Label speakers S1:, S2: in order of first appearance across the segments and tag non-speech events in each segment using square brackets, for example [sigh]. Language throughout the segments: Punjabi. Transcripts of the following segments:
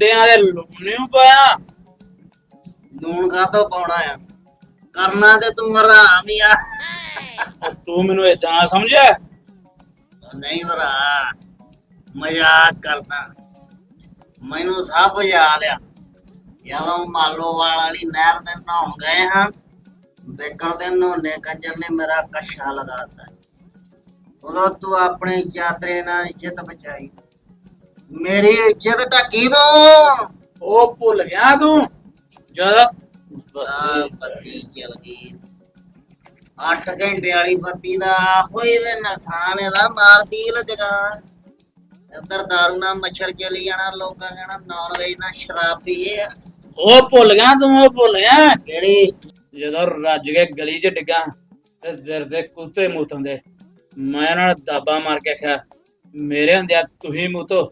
S1: ਅੰਡਿਆਂ ਦੇ ਲੂਣਿਓ ਪਾਇਆ।
S2: ਲੂਣ ਕਾਹਤੋਂ ਪਾਉਣਾ ਆ? ਕਰਨਾ ਤੇ ਤੂੰ ਹਰਾਮ ਹੀ ਆ।
S1: ਉਹ ਤੂੰ ਮੈਨੂੰ ਨਾ ਸਮਝਿਆ।
S2: ਨਹੀਂ ਭਰਾ ਮਜ਼ਾਕ ਕਰਦਾ। ਮੈਨੂੰ ਸਭ ਯਾਦ ਆ। ਜਦੋਂ ਮਾਲੋਵਾਲ ਵਾਲੀ ਨਹਿਰ ਤੇ ਨਹਾਉਣ ਗਏ ਹਾਂ ਬੇਕਰ ਤੇ ਨਹਾਉਣੇ ਕੰਜਰ ਨੇ ਮੇਰਾ ਕੱਛਾ ਲਗਾਤਾ ਉਦੋਂ ਤੂੰ ਆਪਣੇ ਯਾਤਰੇ ਨਾਲ ਇੱਜ਼ਤ ਬਚਾਈ। ਮੇਰੀ ਇੱਜ਼ਤ ਢੱਕੀ ਤੂੰ।
S1: ਉਹ ਭੁੱਲ ਗਿਆ ਤੂੰ। ਜਦ
S2: ਆ ਬੱਤੀ ਚਲ ਗਈ। 8 ਘੰਟੇ ਵਾਲੀ ਬੱਤੀ ਦਾ ਹੋਈ ਦੇ ਨੁਕਸਾਨ ਇਹਦਾ ਮਾਰਦੀ ਲਜਗਾ ਇੱਧਰ ਦਾਰੂ ਨਾਲ ਮੱਛਰ ਚਲੀ ਜਾਣਾ ਲੋਕਾਂ ਕਹਿਣਾ ਨਾਨ ਵੇਜ ਨਾਲ ਸ਼ਰਾਬ ਪੀਏ।
S1: ਉਹ ਭੁੱਲ ਗਿਆ ਤੂੰ ਉਹ ਭੁੱਲ ਗਿਆ।
S2: ਕਿਹੜੀ?
S1: ਜਦੋਂ ਰੱਜ ਕੇ ਗਲੀ 'ਚ ਡਿੱਗਾ ਤੇ ਦਰ ਦੇ ਕੁੱਤੇ ਮੂਤੰਦੇ ਮੈਂ ਉਹਨਾਂ ਨੂੰ ਦਾਬਾ ਮਾਰ ਕੇ ਆਖਿਆ ਮੇਰੇ ਹੁੰਦਿਆ ਤੁਸੀਂ ਮੂਤੋ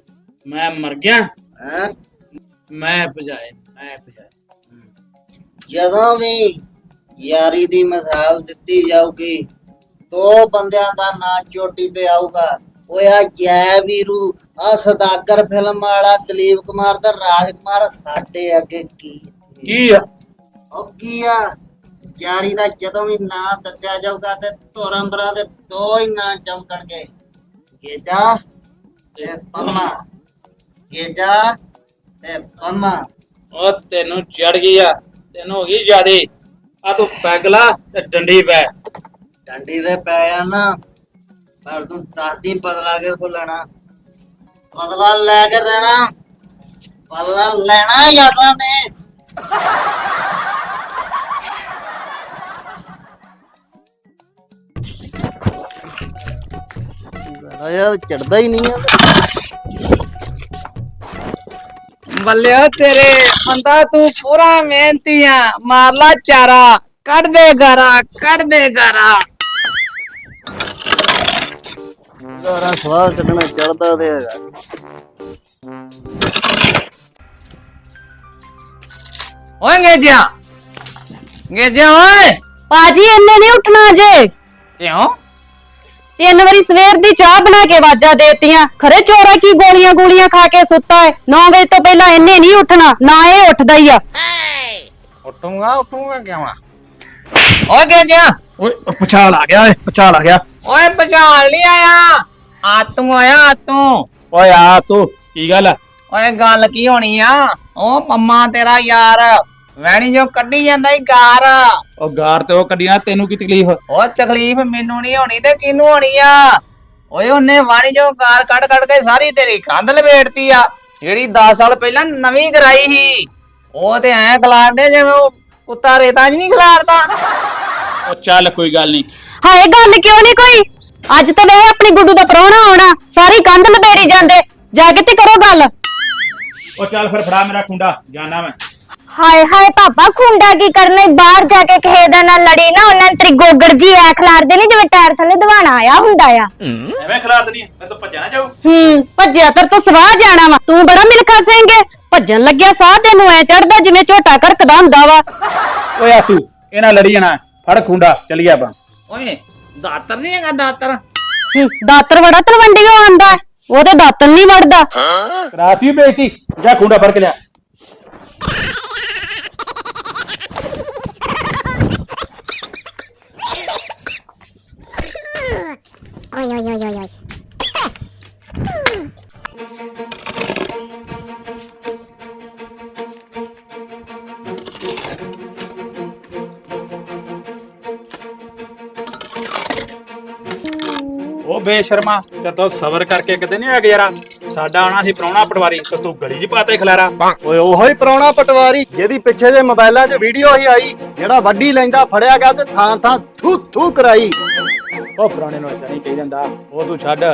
S1: ਮੈਂ ਮਰ ਗਿਆ।
S2: ਹੈਂ?
S1: ਮੈਂ ਭਜਾਏ ਮੈਂ ਭਜਾਏ।
S2: ਜਦੋਂ ਵੀ ਯਾਰੀ ਦੀ ਮਿਸਾਲ ਦਿੱਤੀ ਜਾਊਗੀ ਦੋ ਬੰਦਿਆਂ ਦਾ ਨਾਂ ਚੋਟੀ ਤੇ ਆਊਗਾ। ਓਏ ਆ ਜੈ ਵੀਰੂ ਆ ਸਦਾਗਰ ਫਿਲਮ ਵਾਲਾ ਦਲੀਪ ਕੁਮਾਰ ਦਾ ਰਾਜਕੁਮਾਰ ਸਾਡੇ ਅੱਗੇ ਕੀ?
S1: ਕੀ ਆ?
S2: ਉਹ ਕੀ ਆ? ਯਾਰੀ ਦਾ ਜਦੋਂ ਵੀ ਨਾਂ ਦੱਸਿਆ ਜਾਊਗਾ ਤੇ ਧੋਰੰਬਰਾਂ ਦੇ ਦੋ ਹੀ ਨਾਂ ਚਮਕਣਗੇ। ਗੇਜਾ ਤੇ ਪੰਮਾ। ਗੇਜਾ ਤੇ ਪੰਮਾ
S1: ਉਹ ਤੈਨੂੰ ਚੜ ਗਈ ਆ ਤੈਨੂੰ ਹੋ ਗਈ ਜਿਆਦੇ ਆ ਤੂੰ ਪੈਗਲਾ ਤੇ ਡੰਡੀ ਪੈ
S2: ਡੰਡੀ ਦੇ ਪੈ ਆ ਨਾ ਪਰ ਤੂੰ ਦਾਦੀ ਬਦਲਾ ਕੇ ਬੋਲਣਾ ਬਦਲਾ ਲੈ ਕੇ ਰਹਿਣਾ ਬਦਲਾ ਲੈਣਾ ਯਾਰਾਂ ਨੇ ਆਇਆ ਚੜਦਾ ਹੀ ਨਹੀਂ ਆ
S3: ਬੱਲਿਓ ਤੇਰੇ ਬੰਦਾ ਤੂੰ ਪੂਰਾ ਮਿਹਨਤੀ ਆ ਮਾਰ ਲਾ ਚਾਰਾ ਕੱਢ ਦੇ ਗਾਰਾ ਕੱਢ ਦੇ ਗਾਰਾ।
S2: ਸਾਰਾ ਸਵਾਲ ਕੱਢਣਾ ਚੜਦਾ ਤੇ ਹੈਗਾ।
S3: ਓਏ ਗੇਜਿਆ ਗੇਜਿਆ ਓਏ।
S4: ਪਾਜੀ ਇੰਨੇ ਨਹੀਂ ਉੱਠਣਾ ਜੇ
S3: ਕਿਉਂ?
S4: ਤਿੰਨ ਵਾਰੀ ਸਵੇਰ ਦੀ ਚਾਹ ਬਣਾ ਕੇ ਵਾਜਾ ਦੇਤੀਆਂ। ਖਰੇ ਚੋਰਾ ਕੀ ਗੋਲੀਆਂ ਗੋਲੀਆਂ ਖਾ ਕੇ ਸੁੱਤਾ ਹੈ? 9 ਵਜੇ ਤੋਂ ਪਹਿਲਾਂ ਇੰਨੇ ਨਹੀਂ ਉੱਠਣਾ ਨਾ ਇਹ ਉੱਠਦਾ ਹੀ ਆ।
S3: ਉੱਠੂਗਾ ਉੱਠੂਗਾ ਕਿਉਂ ਨਾ ਓਏ ਗੇਜਿਆ
S1: ਓਏ ਪਛਾਲ ਆ ਗਿਆ ਓਏ ਪਛਾਲ ਆ ਗਿਆ।
S3: ਓਏ ਪਛਾਣ ਨਹੀਂ ਆਇਆ। ਆਤੂ ਆਇਆ ਆਤੂ
S1: ਓਏ ਆ ਤੂੰ ਕੀ ਗੱਲ ਆ?
S3: ਓਏ ਗੱਲ ਕੀ ਹੋਣੀ ਆ? ਉਹ ਪੰਮਾ ਤੇਰਾ ਯਾਰ। ਵੈਣੀ ਜੋ ਕੱਢੀ ਜਾਂਦਾ ਈ ਗਾਰ।
S1: ਉਹ ਗਾਰ ਤੇ ਉਹ ਕੱਢੀਆਂ ਤੈਨੂੰ ਕੀ ਤਕਲੀਫ?
S3: ਉਹ ਤਕਲੀਫ ਮੈਨੂੰ ਨਹੀਂ ਹੋਣੀ ਤੇ ਕਿਹਨੂੰ ਹੋਣੀ ਆ? ਓਏ ਉਹਨੇ ਵਾਣੀ ਜੋ ਗਾਰ ਕੱਢ ਕੱਢ ਕੇ ਸਾਰੀ ਤੇਰੀ ਕੰਧ ਲਪੇਟਤੀ ਆ। ਜਿਹੜੀ 10 ਸਾਲ ਪਹਿਲਾਂ ਨਵੀਂ ਕਰਾਈ ਸੀ। ਉਹ ਤੇ ਐ ਖਲਾਰਦੇ ਜਿਵੇਂ ਉਹ ਕੁੱਤਾ ਰੇਤਾ 'ਚ ਨਹੀਂ ਖਲਾਰਦਾ।
S1: ਉਹ ਚੱਲ ਕੋਈ ਗੱਲ ਨਹੀਂ
S4: ਹਾਏ ਗੱਲ ਕਿਉਂ ਨਹੀਂ ਕੋਈ? ਅੱਜ ਤਾਂ ਵੇ ਆਪਣੀ ਗੁੱਡੂ ਦਾ ਪ੍ਰਾਹੁਣਾ ਆਉਣਾ ਸਾਰੀ ਕੰਧ ਲਬੇੜੀ ਜਾਂਦੇ। ਜਾ ਕੇ ਤੇ ਕਰੋ ਗੱਲ।
S1: ਉਹ ਚੱਲ ਫਿਰ ਫੜਾ ਮੇਰਾ ਖੁੰਡਾ ਜਾਣਾ ਮੈਂ।
S4: ਹਾਏ ਹਾਏ ਪਾਪਾ ਖੁੰਡਾ ਕੀ ਕਰਨੇ ਬਾਹਰ ਜਾ ਕੇ ਕਿਸੇ ਦਾ ਨਾਲ ਲੜੀ ਨਾ ਉਹਨਾਂ ਤੇਰੀ ਗੋਗੜ ਜੀ ਐ ਖਲਾਰਦੇ ਨਹੀਂ ਜਿਵੇਂ ਟਾਇਰ ਥੱਲੇ ਦਵਾਣਾ ਆਇਆ ਹੁੰਦਾ ਆ।
S1: ਐਵੇਂ ਖਿਲਾਰ ਦਨੀ ਮੈਂ ਤਾਂ ਭੱਜਣਾ ਜਾਊ।
S4: ਹੂੰ ਭੱਜਿਆ ਤਰ ਤੋਂ ਸਵਾਹ ਜਾਣਾ ਵਾ। ਤੂੰ ਬੜਾ ਮਿਲਖਾ ਸਿੰਘ ਹੈ ਭੱਜਣ ਲੱਗਿਆ ਸਾਹ ਤੈਨੂੰ ਐ ਚੜਦਾ ਜਿਵੇਂ ਝੋਟਾ ਘਰਕਦਾ ਹੁੰਦਾ ਵਾ।
S1: ਓਏ ਆ ਤੂੰ ਇਹਨਾਂ ਲੜੀ ਜਾਣਾ। ਫੜ ਖੁੰਡਾ ਚੱਲੀਏ ਆਪਾਂ।
S3: ਓਏ ਦਾਤਰ ਨਹੀਂ ਹੈਗਾ ਦਾਤਰ?
S4: ਹੂੰ, ਦਾਤਰ ਬੜਾ ਤਲਵੰਡੀਓ ਆਂਦਾ ਉਹ ਤੇ ਦਾਤਨ ਨਹੀਂ ਵੜਦਾ।
S1: ਰਾਤੀ ਬੇਟੀ ਜਾ ਖੁੰਡਾ ਫੜ ਕੇ ਲਿਆ। ਉਹ ਬੇਸ਼ਰਮਾ ਤੇ ਤੂੰ ਸਬਰ ਕਰਕੇ ਕਿਤੇ ਨਹੀਂ ਆ ਗਿਆ ਯਾਰਾ ਸਾਡਾ ਆਣਾ ਸੀ ਪ੍ਰਾਹੁਣਾ ਪਟਵਾਰੀ ਤੇ ਤੂੰ ਗਲੀ 'ਚ ਪਾਤਾ ਹੀ ਖਲਾਰਾ।
S5: ਓਏ ਉਹੋ ਹੀ ਪ੍ਰਾਹੁਣਾ ਪਟਵਾਰੀ ਜਿਹਦੀ ਪਿੱਛੇ ਦੇ ਮੋਬਾਈਲਾਂ 'ਚ ਵੀਡੀਓ ਹੀ ਆਈ ਜਿਹੜਾ ਵੱਡੀ ਲੈਂਦਾ ਫੜਿਆ ਗਿਆ ਤੇ ਥਾਂ ਥਾਂ ਥੂ ਥੂ ਕਰਾਈ।
S1: ਉਹ ਪੁਰਾਣੇ ਨੂੰ ਇਦਾਂ ਨਹੀਂ ਕਹੀ ਜਾਂਦਾ ਉਹ ਤੂੰ ਛੱਡ।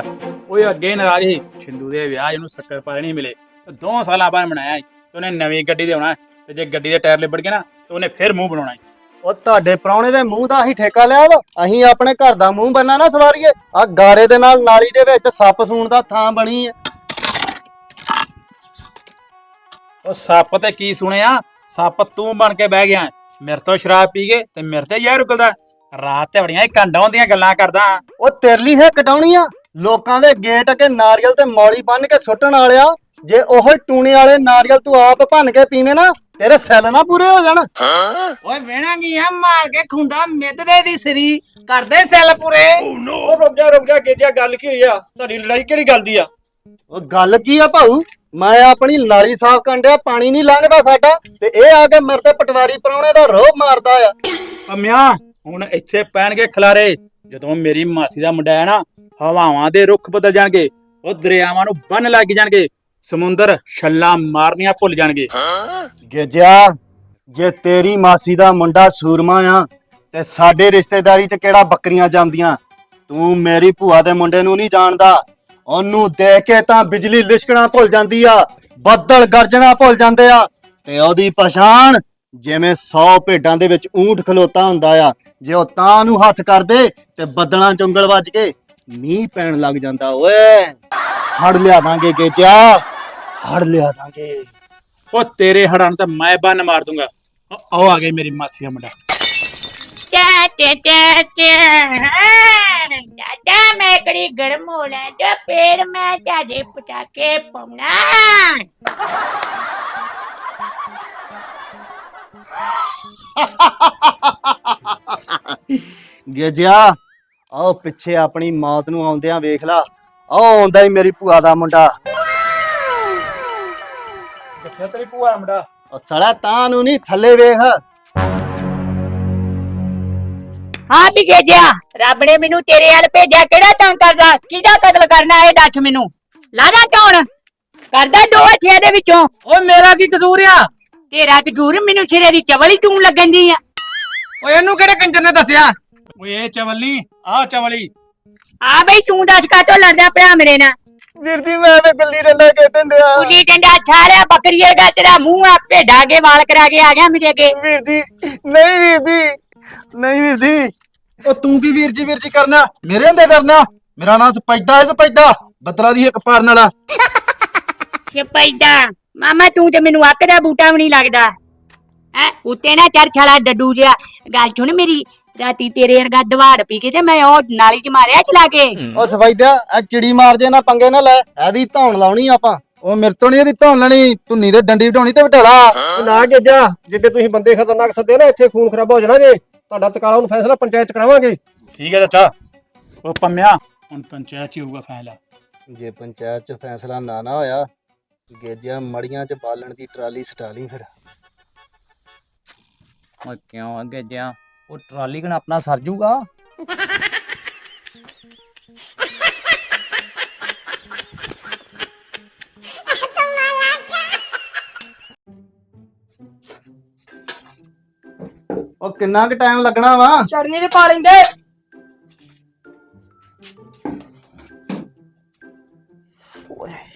S1: ਓਏ ਅੱਗੇ ਨਾਰਾਜ਼ ਸੀ। ਸਿੰਧੂ ਦੇ ਵਿਆਹ ਉਹਨੂੰ ਸ਼ੱਕਰ ਪਾਣੀ ਨਹੀਂ ਮਿਲੇ। ਦੋ ਸਾਲਾਂ ਬਾਅਦ ਮਨਾਇਆ ਤੇ ਉਹਨੇ ਨਵੀਂ ਗੱਡੀ ਦੇ ਆਉਣਾ ਤੇ ਜੇ ਗੱਡੀ ਦੇ ਟਾਇਰ ਲਿਬੜ ਗਏ ਨਾ ਤੇ ਉਹਨੇ ਫਿਰ ਮੂੰਹ ਬਣਾਉਣਾ।
S5: ਉਹ ਤੁਹਾਡੇ ਪ੍ਰਾਹੁਣੇ ਦੇ ਮੂੰਹ ਦਾ ਅਸੀਂ ਠੇਕਾ ਲਿਆ ਵਾ। ਅਸੀਂ ਆਪਣੇ ਘਰ ਦਾ ਮੂੰਹ ਬੰਨਾ ਨਾ ਸਵਾਰੀਏ। ਆ ਗਾਰੇ ਦੇ ਨਾਲ ਨਾਲੀ ਦੇ ਵਿੱਚ ਸੱਪ ਸੂਣ ਦਾ ਥਾਂ ਬਣੀ ਹੈ
S1: ਉਹ ਸੱਪ ਤੇ ਕੀ ਸੁਣਿਆ? ਸੱਪ ਤੂੰ ਬਣ ਕੇ ਬਹਿ ਗਿਆ। ਮੇਰੇ ਤੋਂ ਸ਼ਰਾਬ ਪੀ ਕੇ ਤੇ ਮੇਰੇ ਤੇ ਜ਼ਹਿਰ ਉਗਲਦਾ। ਰਾਤ ਤੇ ਬੜੀਆਂ ਕੰਡਾਂ ਦੀਆਂ ਗੱਲਾਂ ਕਰਦਾ।
S5: ਉਹ ਤੇਰਲੀ ਹੈ ਕਟਾਉਣੀ ਆ। ਲੋਕਾਂ ਦੇ ਗੇਟ ਅੱਗੇ ਨਾਰੀਅਲ ਤੇ ਮੌਲੀ ਬੰਨ ਕੇ ਸੁੱਟਣ ਵਾਲਿਆ। ਜੇ ਉਹ ਟੂਣੇ ਵਾਲੇ ਨਾਰੀਅਲ ਤੂੰ ਆਪ ਭੰਨ ਕੇ ਪੀਵੇਂ ਨਾ ਤੇਰੇ ਸੈੱਲ ਨਾ ਪੂਰੇ ਹੋ ਜਾਣ।
S3: ਓਏ ਵੇਣਾ ਕੀ ਆ ਮਾਰ ਕੇ ਖੁੰਡਾ ਮਿੱਧਦੇ ਦੀ ਸਰੀ। ਕਰਦੇ ਸੈੱਲ ਪੂਰੇ।
S6: ਉਹ ਰੁਕ ਜਾ ਰੁਕ ਜਾ ਗੇਜਿਆ ਗੱਲ ਕੀ ਹੋਈ ਆ? ਤੁਹਾਡੀ ਲੜਾਈ ਕਿਹੜੀ ਗੱਲ ਦੀ ਆ?
S5: ਉਹ ਗੱਲ ਕੀ ਆ ਭਾਊ? ਮੈਂ ਆਪਣੀ ਨਾਲੀ ਸਾਫ਼ ਕੰਡਿਆ ਪਾਣੀ ਨਹੀਂ ਲੰਘਦਾ ਸਾਡਾ ਤੇ ਇਹ ਆ ਕੇ ਮੇਰੇ ਤੇ ਪਟਵਾਰੀ ਪਰਾਉਣੇ ਦਾ ਰੋਹ ਮਾਰਦਾ ਆ।
S1: ਪੰਮਿਆ ਹੁਣ ਇੱਥੇ ਪੈਣਗੇ ਖਲਾਰੇ। ਜਦੋਂ ਮੇਰੀ ਮਾਸੀ ਦਾ ਮੁੰਡਾ ਹੈ ਨਾ ਹਵਾਵਾਂ ਦੇ ਰੁੱਖ ਬਦਲ ਜਾਣਗੇ ਉਹ ਦਰਿਆਵਾਂ ਨੂੰ ਬੰਨ ਲੱਗ ਜਾਣਗੇ। ਸਮੁੰਦਰ ਛੱਲਾਂ ਮਾਰਨੀਆਂ ਭੁੱਲ ਜਾਣਗੇ।
S5: ਗੇਜਿਆ, ਜੇ ਤੇਰੀ ਮਾਸੀ ਦਾ ਮੁੰਡਾ ਸੂਰਮਾ ਆ, ਤੇ ਸਾਡੇ ਰਿਸ਼ਤੇਦਾਰੀ 'ਚ ਕਿਹੜਾ ਬੱਕਰੀਆਂ ਜਾਂਦੀਆਂ? ਤੂੰ ਮੇਰੀ ਭੂਆ ਦੇ ਮੁੰਡੇ ਨੂੰ ਨਹੀਂ ਜਾਣਦਾ। ਉਹਨੂੰ ਦੇਖ ਕੇ ਤਾਂ ਬਿਜਲੀ ਲਿਸ਼ਕਣਾ ਭੁੱਲ ਜਾਂਦੀ ਆ, ਬੱਦਲ ਗਰਜਣਾ ਭੁੱਲ ਜਾਂਦੇ ਆ। ਤੇ ਉਹਦੀ ਪਛਾਣ ਜਿਵੇਂ 100 ਭੇਡਾਂ ਦੇ ਵਿੱਚ ਊਂਠ ਖਲੋਤਾ ਹੁੰਦਾ ਆ, ਜੇ ਉਹ ਤਾਂ ਨੂੰ ਹੱਥ ਕਰਦੇ ਤੇ ਬੱਦਲਾਂ ਚ ਉਂਗਲ ਵੱਜ ਕੇ ਮੀਂਹ ਪੈਣ ਲੱਗ ਜਾਂਦਾ, ਓਏ। ਹੜ ਲਿਆ ਦਾਂਗੇ ਗੇਜਿਆ। ਹੜ ਲਿਆ ਦਾਂਗੇ।
S1: ਉਹ ਤੇਰੇ ਹੜਾਂ ਨੂੰ ਤਾਂ ਮੈਂ ਬੰਨ ਮਾਰ ਦੂੰਗਾ। ਉਹ ਆ ਗਈ ਮੇਰੀ ਮਾਸੀ ਦਾ ਮੁੰਡਾ।
S7: ਚਾ ਚਾ ਚਾ ਚਾ। ਦਾਦਾ ਮੈਂ ਕੜੀ ਗਰਮ ਹੋ ਲੈ ਜੋ ਪੇੜ ਮੈਂ ਤੁਹਾਡੇ ਪਟਾਕੇ ਪਾਉਣਾ।
S5: ਗੇਜਿਆ ਆਓ ਪਿੱਛੇ ਆਪਣੀ ਮੌਤ ਨੂੰ ਆਉਂਦਿਆਂ ਵੇਖ ਲਾ। ਆਹ ਆਉਂਦਾ ਹੀ ਮੇਰੀ ਭੂਆ ਦਾ ਮੁੰਡਾ।
S1: ਕਿੱਥੇ ਤੇਰੀ ਭੂਆ ਦਾ ਮੁੰਡਾ?
S5: ਉਹ ਸੜਾ ਤਾਂ ਨੂੰ ਨਹੀਂ ਥੱਲੇ ਵੇਖ।
S7: ਹਾਂ ਵੀ ਗੇਜਿਆ ਰੱਬ ਨੇ ਮੈਨੂੰ ਤੇਰੇ ਵੱਲ ਭੇਜਿਆ ਕਿਹੜਾ ਤੰਗ ਕਰਦਾ? ਕਿਹਦਾ ਕਤਲ ਕਰਨਾ ਇਹ ਦੱਸ ਮੈਨੂੰ? ਲਾਦਾ ਕੌਣ? ਕਰਦਾ ਦੋ ਛੇ ਦੇ ਵਿੱਚੋਂ।
S3: ਓਏ ਮੇਰਾ ਕੀ ਕਸੂਰ ਆ?
S7: ਤੇਰਾ ਕਜੂਰ ਮੈਨੂੰ ਸਿਰੇ ਦੀ ਚਵਲ ਹੀ ਤੂੰ ਲੱਗਣ ਦੀ ਆ।
S3: ਓਏ ਇਹਨੂੰ ਕਿਹੜੇ ਕੰਜਰ ਨੇ ਦੱਸਿਆ?
S1: ਓਏ ਇਹ ਚਵਲੀ ਆ ਚਵਲੀ
S7: ਆ ਬਈ ਤੂੰ ਦੱਸ ਕਾਤੋਂ ਲੜਦਾ ਪਿਆ ਮੇਰੇ ਨਾਲ?
S5: ਵੀਰ ਜੀ ਮੈਂ ਤੇ ਗੱਲੀ ਡੰਡਾ ਖੇਡਣ ਡਿਆ।
S7: ਕੁਲੀ ਡੰਡਾ ਛਾੜਿਆ ਬੱਕਰੀਏ ਦਾ ਤੇਰਾ ਮੂੰਹ ਆ ਭੇਡਾ ਕੇ ਵਾਲ ਕਰਾ ਕੇ ਆ ਗਿਆ ਮੇਰੇ ਅੱਗੇ।
S5: ਵੀਰ ਜੀ ਨਹੀਂ ਵੀਰ ਜੀ ਨਹੀਂ ਵੀਰ ਜੀ। ਉਹ ਤੂੰ ਕੀ ਵੀਰ ਜੀ ਵੀਰ ਜੀ ਕਰਨਾ? ਮੇਰੇ ਹੁੰਦੇ ਕਰਨਾ ਮੇਰਾ ਨਾਮ ਸਪੈਦਾ ਹੈ ਸਪੈਦਾ। ਬਦਲਾ ਦੀ ਇੱਕ ਪਾਰਨ ਵਾਲਾ।
S7: ਸ਼ਪੈਦਾ। ਮਾਮਾ ਤੂੰ ਤੇ ਮੈਨੂੰ ਅੱਕ ਦਾ ਬੂਟਾ ਵੀ ਨਹੀਂ ਲੱਗਦਾ। ਹੈ? ਉੱਤੇ ਨਾ ਚੜ ਛਾਲਾ ਡੱਡੂ ਜਿਹਾ। ਗੱਲ ਸੁਣ ਮੇਰੀ ਰਾਤੀ ਤੇਰੇ ਵਰਗਾ ਦਵਾੜ ਪੀ ਕੇ ਤੇ ਮੈਂ ਉਹ ਨਾਲੀ ਚ ਮਾਰਿਆ ਚਲਾ ਕੇ।
S5: ਉਹ ਸਫੈਦਾ ਆ ਚਿੜੀ ਮਾਰ ਜੇ ਨਾ ਪੰਗੇ ਨਾ ਲੈ ਇਹਦੀ ਧੌਣ ਲਾਉਣੀ ਆਪਾਂ। ਉਹ ਮੇਰੇ ਤੋਂ ਨਹੀਂ ਇਹਦੀ ਧੌਣ ਲੈਣੀ ਧੁੰਨੀ ਤੇ ਡੰਡੀ ਵਢਾਉਣੀ ਤੇ ਵਢਾਲਾ
S6: ਨਾ ਗੇਜਿਆ ਜਿੱਦੇ ਤੁਸੀਂ ਬੰਦੇ ਖਤਰਨਾਕ ਸੱਦੇ ਨਾ ਇੱਥੇ ਖੂਨ ਖਰਾਬਾ ਹੋ ਜਾਣਾ ਜੇ ਤੁਹਾਡਾ ਤਕਾਲਾ ਨੂੰ ਫੈਸਲਾ ਪੰਚਾਇਤ ਕਰਾਵਾਂਗੇ।
S1: ਠੀਕ ਹੈ ਚਾਚਾ। ਉਹ ਪੰਮਿਆ ਹੁਣ ਪੰਚਾਇਤ ਚ ਹੀ ਹੋਊਗਾ ਫੈਸਲਾ।
S5: ਜੇ ਪੰਚਾਇਤ ਚ ਫੈਸਲਾ ਨਾ ਨਾ ਹੋਇਆ ਗੇਜਿਆ ਮੜੀਆਂ ਚ ਬਾਲਣ ਦੀ ਟਰਾਲੀ ਸਟਾ ਲਈ ਫਿਰ।
S3: ਓਏ ਕਿਉਂ ਅੱਗੇ ਜਿਆ ਉਹ ਟਰਾਲੀ ਕਨ ਆਪਣਾ ਸਰ ਜੂਗਾ।
S5: ਉਹ ਕਿੰਨਾ ਕੁ ਟਾਈਮ ਲੱਗਣਾ ਵਾ?
S8: ਚੜਨੀ ਤੇ ਪਾ ਲੈਂਦੇ।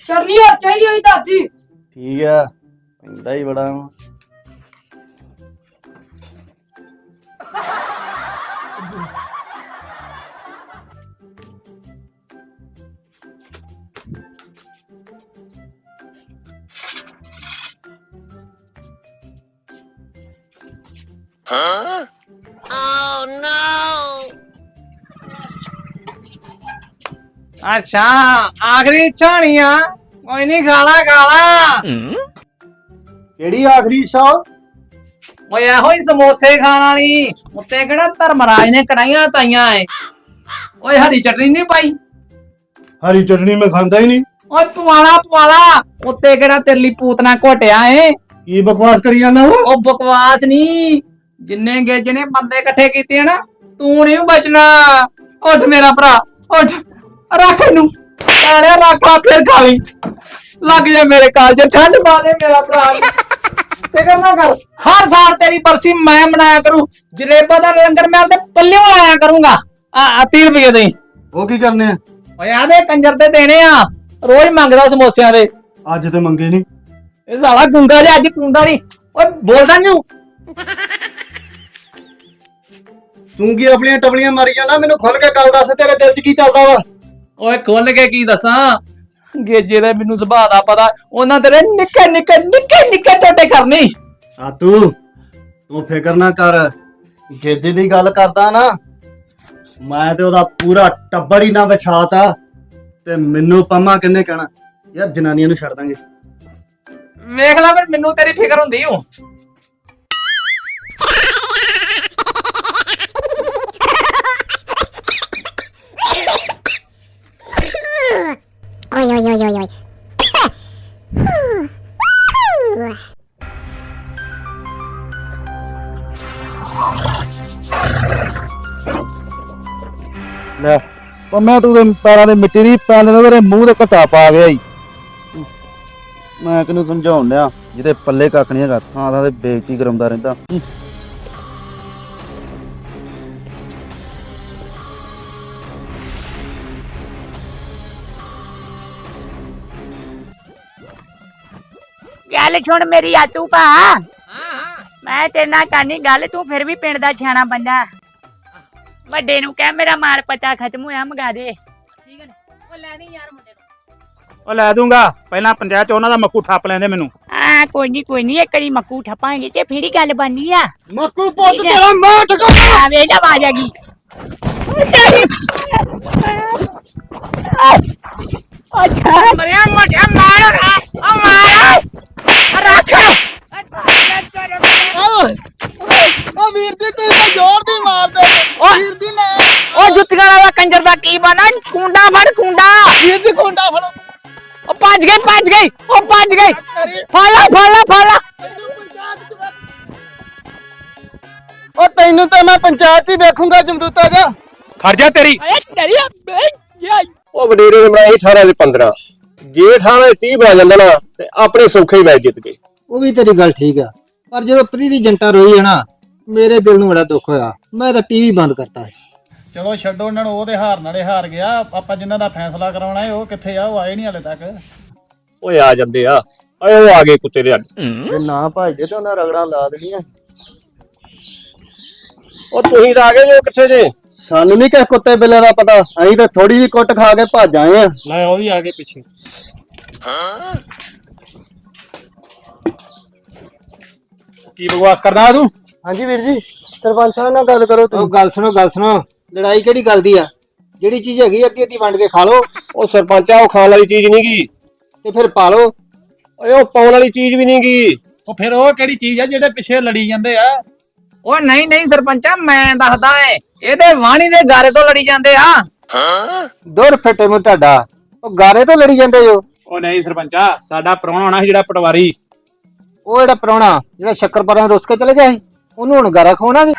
S8: ਚੜਨੀ ਹੋਰ ਚਾਹੀਦੀ ਹੋਈ ਦਾਦੀ।
S5: ਠੀਕ ਆ ਪੈਂਦਾ ਹੀ ਬੜਾ ਵਾ।
S3: ਅੱਛਾ ਆਖਰੀ ਇੱਛਾ ਹੋਣੀ ਆ ਕੋਈ ਨਹੀਂ ਖਾਲਾ ਖਾਲਾ
S5: ਕਿਹੜੀ ਆਖਰੀ ਸ਼ਾਹ
S3: ਓਏ ਇਹੋ ਹੀ ਸਮੋਸੇ ਖਾਣ ਵਾਲੀ। ਉੱਤੇ ਕਿਹੜਾ ਧਰਮਰਾਜ ਨੇ ਕੜਾਈਆਂ ਤਾਈਆਂ ਐ? ਓਏ ਹਰੀ ਚਟਨੀ ਨਹੀਂ ਪਾਈ?
S5: ਹਰੀ ਚਟਨੀ ਮੈਂ ਖਾਂਦਾ ਹੀ ਨਹੀਂ।
S3: ਓਏ ਪਵਾਲਾ ਪਵਾਲਾ ਉੱਤੇ ਕਿਹੜਾ ਤੇਰੇ ਲਈ ਪੂਤਨਾ ਘੋਟਿਆ ਏ
S5: ਕੀ ਬਕਵਾਸ ਕਰੀ ਜਾਂਦਾ ਉਹ
S3: ਉਹ ਬਕਵਾਸ ਨਹੀਂ ਜਿੰਨੇ ਗੇਜ ਨੇ ਬੰਦੇ ਇਕੱਠੇ ਕੀਤੇ ਨਾ ਤੂੰ ਨਹੀਂ ਬਚਣਾ। ਉੱਠ ਮੇਰਾ ਭਰਾ ਉੱਠ। ਰੱਖ ਇਹਨੂੰ। ਕਾਲਿਆ ਰੱਖ ਫਿਰ ਖਾ ਲਈ। ਲੱਗ ਜਾ ਮੇਰੇ ਕਾਲ ਜੇ ਠੰਡ ਦੇ ਮੇਰਾ ਭਰਾ। ਫਿਕਰ ਨਾ ਕਰ। ਹਰ ਸਾਲ ਤੇਰੀ ਬਰਸੀ ਮੈਂ ਮਨਾਇਆ ਕਰੂੰ। ਜਲੇਬਾਂ ਦਾ ਲੰਗਰ ਮੈਂ ਤੇ ਪੱਲਿਓਂ ਆਇਆ ਕਰੂੰਗਾ। ਆ ਆ 30 ਰੁਪਏ ਦੇ
S5: ਉਹ ਕੀ ਕਰਨੇ ਆ?
S3: ਓਏ ਆਦੇ ਕੰਜਰ ਤੇ ਦੇਣੇ ਆ। ਰੋਜ਼ ਮੰਗਦਾ ਸਮੋਸਿਆਂ ਦੇ।
S5: ਅੱਜ ਤੇ ਮੰਗੇ ਨਹੀਂ
S3: ਇਹ ਸਾਲਾ ਗੁੰਗਾ ਜਿਹਾ ਅੱਜ ਗੁੰਗਾ ਨਹੀਂ ਓਏ ਬੋਲਦਾ ਕਿਉਂ
S5: ਤੂੰ? ਕੀ ਆਪਣੀਆਂ ਟਵਲੀਆਂ ਮਾਰੀ ਜਾਂਦਾ ਮੈਨੂੰ ਖੁੱਲ ਕੇ ਗੱਲ ਦੱਸ ਤੇਰੇ ਦਿਲ 'ਚ ਕੀ ਚੱਲਦਾ ਵਾ?
S3: ਓਏ ਖੁੱਲ ਕੇ ਕੀ ਦੱਸਾਂ? ਗੇਜੇ ਦਾ ਮੈਨੂੰ ਸੁਭਾਅ ਦਾ ਪਤਾ। ਉਹਨਾਂ ਤੇਰੇ ਨਿੱਕੇ ਨਿੱਕੇ ਨਿੱਕੇ ਨਿੱਕੇ ਟੋਟੇ ਕਰਨੀ।
S5: ਆ ਤੂੰ ਤੂੰ ਫਿਕਰ ਨਾ ਕਰ। ਗੇਜੇ ਦੀ ਗੱਲ ਕਰਦਾ ਨਾ ਮੈਂ ਤੇ ਉਹਦਾ ਪੂਰਾ ਟੱਬਰ ਹੀ ਨਾ ਵਿਛਾਤਾ। ਤੇ ਮੈਨੂੰ ਪੰਮਾ ਕਿੰਨੇ ਕਹਿਣਾ? ਯਾਰ ਜਨਾਨੀਆਂ ਨੂੰ ਛੱਡ ਦਾਂਗੇ।
S3: ਵੇਖ ਲੈ ਫਿਰ ਮੈਨੂੰ ਤੇਰੀ ਫਿਕਰ ਹੁੰਦੀ ਹੂੰ [laughs]
S5: ਉਹ ਮੈਂ ਤੂੰ ਦੇ ਪੈਰਾਂ ਦੇ ਮਿੱਟੀ ਨਹੀਂ ਪੈਣ ਦੇਣਾ ਤੇਰੇ ਮੂੰਹ ਤੇ ਘਟਾ ਪਾ ਗਿਆ ਈ। ਮੈਂ ਕਿਹਨੂੰ ਸਮਝਾਉਣ ਡਿਆ? ਜਿਹਦੇ ਪੱਲੇ ਕੱਖ ਨਹੀਂ ਹੈਗਾ ਥਾਂ ਥਾਂ ਤੇ ਬੇਇੱਜ਼ਤੀ ਕਰਾਉਂਦਾ ਰਹਿੰਦਾ।
S7: ਗੱਲ ਸੁਣ ਮੇਰੀ ਆਤੂ ਭਾ। ਮੈਂ ਤੇਰੇ ਨਾਲ ਕਰਨੀ ਗੱਲ ਤੂੰ ਫਿਰ ਵੀ ਪਿੰਡ ਦਾ ਸਿਆਣਾ ਬੰਦਾ। ਵੱਡੇ ਨੂੰ ਕਹਿ ਮੇਰਾ ਮਾਲ ਪਤਾ ਖਤਮ ਹੋਇਆ ਮੰਗਾ ਦੇ।
S1: ਉਹ ਲੈ ਦੂੰਗਾ। ਪਹਿਲਾਂ ਪੰਚਾਇਤ ਚ ਉਹਨਾਂ ਦਾ ਮੱਕੂ ਠੱਪ ਲੈਂਦੇ ਮੈਨੂੰ।
S7: ਆ ਕੋਈ ਨਹੀਂ ਕੋਈ ਨਹੀਂ ਇੱਕ ਵਾਰੀ ਮੱਕੂ ਠੱਪਾਂਗੇ ਤੇ ਫਿਰ ਹੀ ਗੱਲ ਬਣਨੀ ਆ।
S5: ਮੱਕੂ
S7: ਪੁੱਤ ਤੇਰਾ
S5: ਮਾਂ ਟਕਾ
S7: ਆ ਵੇ ਜਾ ਆਵਾਜ਼ ਆ ਗਈ। ਅੱਛਾ ਮਰਿਆ ਮੋਟਾ ਮਾਰ। ਆ ਮਾਰ। ਰੱਖ।
S5: ਉਹ ਵੀਰ ਜੀ ਤੂੰ ਤਾਂ ਜ਼ੋਰ ਦੀ ਮਾਰਦੇ ਵੀਰ ਜੀ ਲੈ
S3: ਉਹ ਜੁੱਤੀਆਂ ਵਾਲਾ ਕੰਜਰ ਦਾ ਕੀ ਬਣਾ? ਕੁੰਡਾ ਫੜ ਕੁੰਡਾ।
S5: ਵੀਰ ਜੀ ਖੁੰਡਾ ਫੜੋ।
S3: ਉਹ ਭੱਜ ਗਈ ਭੱਜ ਗਈ ਉਹ ਭੱਜ ਗਈ ਫੜ ਲਾ ਫੜ ਲਾ ਫੜ ਲਾ
S5: ਉਹ ਤੈਨੂੰ ਤਾਂ ਮੈਂ ਪੰਚਾਇਤ 'ਚ ਹੀ ਵੇਖੂੰਗਾ ਜਮਦੂਤਾ ਜਾ
S1: ਖੜ ਜਾ ਤੇਰੀ।
S7: ਏ ਡਰਿਆ ਬੇ ਯਾਈ
S6: ਉਹ ਵਡੇਰੇ ਨੇ ਬਣਾਈ 18 ਦੇ 15 ਜੇ 18 ਦੇ 30 ਬਣਾ ਜਾਂਦਾ ਨਾ ਤੇ ਆਪਣੇ ਸੌਖੇ ਹੀ ਮੈਚ ਜਿੱਤ ਗਏ।
S9: ਉਹ ਵੀ ਤੇਰੀ ਗੱਲ ਠੀਕ ਆ। ਪਰ ਜਦੋਂ ਪ੍ਰੀਤੀ ਜੰਟਾ ਰੋਈ ਹੈ ਨਾ ਮੇਰੇ ਦਿਲ ਨੂੰ ਬੜਾ ਦੁੱਖ ਹੋਇਆ। ਮੈਂ ਤਾਂ ਟੀਵੀ ਬੰਦ ਕਰਤਾ
S5: ਚਲੋ ਛੱਡੋ ਉਹਨਾਂ ਨੂੰ ਉਹਦੇ ਹਾਰ ਨਾਲੇ ਹਾਰ ਗਿਆ। ਆਪਾਂ ਜਿਨ੍ਹਾਂ ਦਾ ਫੈਸਲਾ ਕਰਾਉਣਾ ਹੈ ਉਹ ਕਿੱਥੇ ਆ? ਉਹ ਆਏ ਨਹੀਂ ਹਲੇ ਤੱਕ।
S6: ਓਏ ਆ ਜਾਂਦੇ ਆ। ਓਏ ਉਹ ਆ ਗਏ ਕੁੱਤੇ ਦੇ
S5: ਜੇ ਨਾ ਭਜਦੇ ਤਾਂ ਉਹਨਾਂ ਰਗੜਾਂ ਲਾ ਦੇਣੀਆਂ।
S6: ਉਹ ਤੁਸੀਂ ਤਾਂ ਆ ਗਏ ਜੋ ਕਿੱਥੇ ਜੇ?
S5: ਸਾਨੂੰ ਨਹੀਂ ਕਿਸ ਕੁੱਤੇ ਬਿੱਲੇ ਦਾ ਪਤਾ। ਅਸੀਂ ਤਾਂ ਥੋੜੀ ਜਿਹੀ ਕੁੱਟ ਖਾ ਕੇ ਭੱਜ ਆਏ ਆ।
S6: ਲੈ ਉਹ ਵੀ ਆ ਗਏ ਪਿੱਛੇ।
S1: ਕੀ ਬਕਵਾਸ ਕਰਦਾ ਤੂੰ?
S5: ਹਾਂਜੀ ਵੀਰ ਜੀ ਸਰਪੰਚ ਸਾਹਿਬ ਨਾਲ ਗੱਲ ਕਰੋ
S9: ਉਹ
S5: ਤੁਸੀਂ
S9: ਗੱਲ ਸੁਣੋ ਗੱਲ ਸੁਣੋ। ਲੜਾਈ ਕਿਹੜੀ ਗੱਲ ਦੀ ਆ? ਜਿਹੜੀ ਚੀਜ਼ ਹੈਗੀ ਅੱਧੀ ਅੱਧੀ ਵੰਡ ਕੇ ਖਾ ਲਓ।
S6: ਉਹ ਸਰਪੰਚ ਆ ਉਹ ਖਾਣ ਵਾਲੀ ਚੀਜ਼ ਨਹੀਂ ਗੀ।
S9: ਤੇ ਫਿਰ ਪਾ ਲਓ।
S6: ਓਏ ਉਹ ਪਾਉਣ ਵਾਲੀ ਚੀਜ਼ ਵੀ ਨਹੀਂ ਗੀ।
S1: ਉਹ ਫਿਰ ਉਹ ਕਿਹੜੀ ਚੀਜ਼ ਆ ਜਿਹੜੇ ਪਿੱਛੇ ਲੜੀ ਜਾਂਦੇ ਆ?
S3: ਉਹ ਨਹੀਂ ਨਹੀਂ ਸਰਪੰਚਾ ਮੈਂ ਦੱਸਦਾ ਏ ਇਹਦੇ ਵਾਣੀ ਦੇ ਗਾਰੇ ਤੋਂ ਲੜੀ ਜਾਂਦੇ ਆ।
S9: ਦੁਰ ਫਟੇ ਮੂੰ ਤੁਹਾਡਾ। ਉਹ ਗਾਰੇ ਤੋਂ ਲੜੀ ਜਾਂਦੇ ਜੋ
S1: ਉਹ ਨਹੀਂ ਸਰਪੰਚਾ ਸਾਡਾ ਪ੍ਰਾਹੁਣਾ ਹੋਣਾ ਸੀ ਜਿਹੜਾ ਪਟਵਾਰੀ।
S9: ਉਹ ਜਿਹੜਾ ਪ੍ਰਾਹੁਣਾ ਜਿਹੜਾ ਸ਼ੱਕਰਪਾਰਾ ਨੂੰ ਰੁੱਸ ਕੇ ਚਲੇ ਗਿਆ ਸੀ ਉਹਨੂੰ ਹੁਣ ਗਾਰਾ ਖਵਾਉਣਾਗੇ?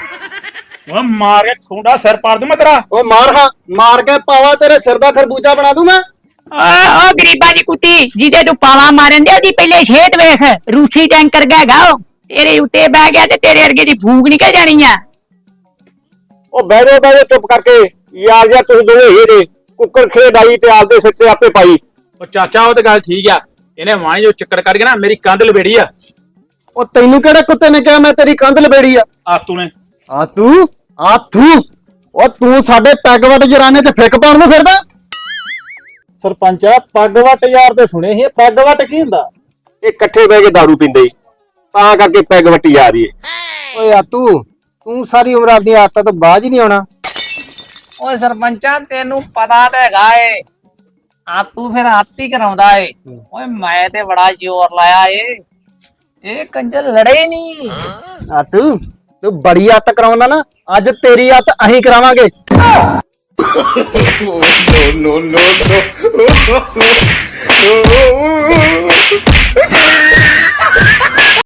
S1: ਉਹ ਮਾਰ ਕੇ ਖੁੰਡਾ ਸਿਰ ਪਾੜ ਦੂੰ ਮੈਂ ਤੇਰਾ।
S5: ਉਹ ਮਾਰ ਹਾਂ ਮਾਰ ਕੇ ਪਾਵਾ ਤੇਰੇ ਸਿਰ ਦਾ ਖਰਬੂਜਾ ਬਣਾ ਦੂੰ ਮੈਂ।
S7: ਆ ਉਹ ਗਰੀਬਾਂ ਦੀ ਕੁੱਤੀ ਜਿਹਦੇ ਤੂੰ ਪਾਵਾ ਮਾਰਨ ਦੇ ਉਹਦੀ ਪਹਿਲੇ ਛੇਤ ਵੇਖ ਰੂਸੀ ਟੈਂਕਰ ਗਾਗਾ ਉਹ। ਤੇਰੇ ਉੱਤੇ ਬਹਿ ਗਿਆ ਤੇ ਤੇਰੇ ਅਰਗੇ ਦੀ ਫੂਕ ਨਿਕਲ ਜਾਣੀ ਆ।
S6: ਉਹ ਬਹਿ ਜਾਓ ਬਹਿ ਜਾਓ ਚੁੱਪ ਕਰਕੇ। ਯਾਰ ਯਾਰ ਤੁਸੀਂ ਦੋਵੇਂ ਇਹ ਦੇ ਕੁੱਕਰ ਖੇਡ ਆਈ ਤੇ ਆਪਦੇ ਸਿਰ ਤੇ ਆਪੇ ਪਾਈ।
S1: ਉਹ ਚਾਚਾ ਉਹ ਤੇ ਗੱਲ ਠੀਕ ਆ। ਇਹਨੇ ਵਾਣੀ ਜੋ ਚੱਕਰ ਕੱਢ ਕੇ ਨਾ ਮੇਰੀ ਕੰਧ ਲਵੇੜੀ ਆ।
S5: ਉਹ ਤੈਨੂੰ ਕਿਹੜੇ ਕੁੱਤੇ ਨੇ ਕਿਹਾ ਮੈਂ ਤੇਰੀ ਕੰਧ ਲਬੇੜੀ ਆ?
S1: ਆਤੂ ਨੇ।
S5: ਆ ਤੂੰ ਆ ਤੂੰ ਉਹ ਤੂੰ ਸਾਡੇ ਪੈਗ ਵੱਟ ਜਰਾਨੇ 'ਚ ਫਿੱਕ ਪਾਉਣ ਨੂੰ ਫਿਰਦਾ? ਸਰਪੰਚ ਆ ਪੱਗ ਵੱਟ ਯਾਰ ਤੇ ਸੁਣੇ ਸੀ ਪੱਗ ਵੱਟ ਕੀ ਹੁੰਦਾ?
S6: ਇਹ ਇਕੱਠੇ ਬਹਿ ਕੇ दारू ਪੀਂਦੇ ਸੀ ਤਾਂ ਕਰਕੇ ਪੈਗ ਵੱਟੀ ਜਾ ਰਹੀ ਏ
S9: ਓਏ ਆ ਤੂੰ ਤੂੰ ਸਾਰੀ ਉਮਰ ਆਪਣੀ ਆਦਤਾਂ ਤੋਂ ਬਾਜ ਹੀ ਨਹੀਂ ਆਉਣਾ।
S3: ਓਏ ਸਰਪੰਚਾ ਤੈਨੂੰ ਪਤਾ ਤਾਂ ਹੈਗਾ ਏ। ਆ ਤੂੰ ਫਿਰ ਆਤੀ ਕਰਾਉਂਦਾ ਏ। ਓਏ ਮੈਂ ਤੇ ਬੜਾ ਜ਼ੋਰ ਲਾਇਆ ਏ। ਇਹ ਕੰਜਰ ਲੜੇ ਨਹੀਂ
S5: ਆ ਤੂੰ ਤੂੰ ਬੜੀ ਆਤ ਕਰਾਉਂਦਾ ਨਾ ਅੱਜ ਤੇਰੀ ਆਤ ਅਸੀਂ ਕਰਾਵਾਂਗੇ।